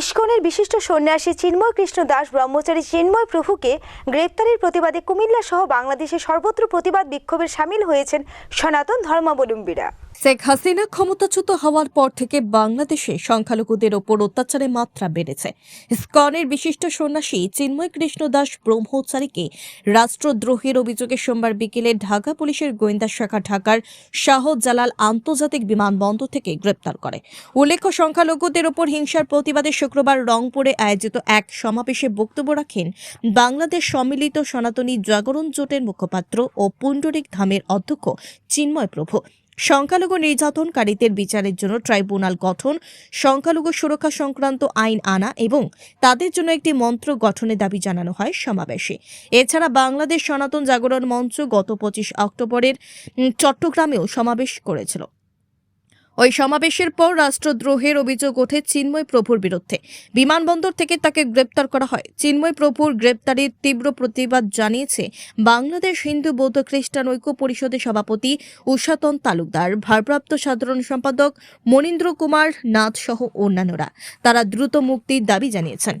ইস্কনের বিশিষ্ট সন্ন্যাসী চিন্ময় কৃষ্ণ দাস ব্রহ্মচারী চিন্ময় প্রভুকে গ্রেপ্তারের প্রতিবাদে কুমিল্লা সহ বাংলাদেশে সর্বত্র প্রতিবাদ বিক্ষোভের সামিল হয়েছেন সনাতন ধর্মাবলম্বীরা। শেখ হাসিনা ক্ষমতাচ্যুত হওয়ার পর থেকে বাংলাদেশে সংখ্যালঘুদের ওপর অত্যাচারের মাত্রা বেড়েছে। স্কনের বিশিষ্ট সন্ন্যাসী চিন্ময় কৃষ্ণ দাস ব্রহ্মচারীকে রাষ্ট্রদ্রোহের অভিযোগে সোমবার বিকেলে ঢাকা পুলিশের গোয়েন্দা শাখা ঢাকার শাহজালাল আন্তর্জাতিক বিমানবন্দর থেকে গ্রেপ্তার করে। উল্লেখ্য, সংখ্যালঘুদের ওপর হিংসার প্রতিবাদে শুক্রবার রংপুরে আয়োজিত এক সমাবেশে বক্তব্য রাখেন বাংলাদেশ সম্মিলিত সনাতনী জাগরণ জোটের মুখপাত্র ও পুণ্ডরিক ধামের অধ্যক্ষ চিন্ময় প্রভু। সংখ্যালঘু নির্যাতনকারীদের বিচারের জন্য ট্রাইব্যুনাল গঠন, সংখ্যালঘু সুরক্ষা সংক্রান্ত আইন আনা এবং তাদের জন্য একটি মন্ত্র গঠনের দাবি জানানো হয় সমাবেশে। এছাড়া বাংলাদেশ সনাতন জাগরণ মঞ্চ গত পঁচিশ অক্টোবরের চট্টগ্রামেও সমাবেশ করেছিল। ওই সমাবেশের পর রাষ্ট্রদ্রোহের অভিযোগ ওঠে চিন্ময় প্রভুর বিরুদ্ধে। বিমানবন্দর থেকে তাকে গ্রেপ্তার করা হয়। চিন্ময় প্রভুর গ্রেপ্তারের তীব্র প্রতিবাদ জানিয়েছে বাংলাদেশ হিন্দু বৌদ্ধ খ্রিস্টান ঐক্য পরিষদের সভাপতি উষাতন তালুকদার, ভারপ্রাপ্ত সাধারণ সম্পাদক মনীন্দ্র কুমার নাথ সহ অন্যান্যরা। তারা দ্রুত মুক্তির দাবি জানিয়েছেন।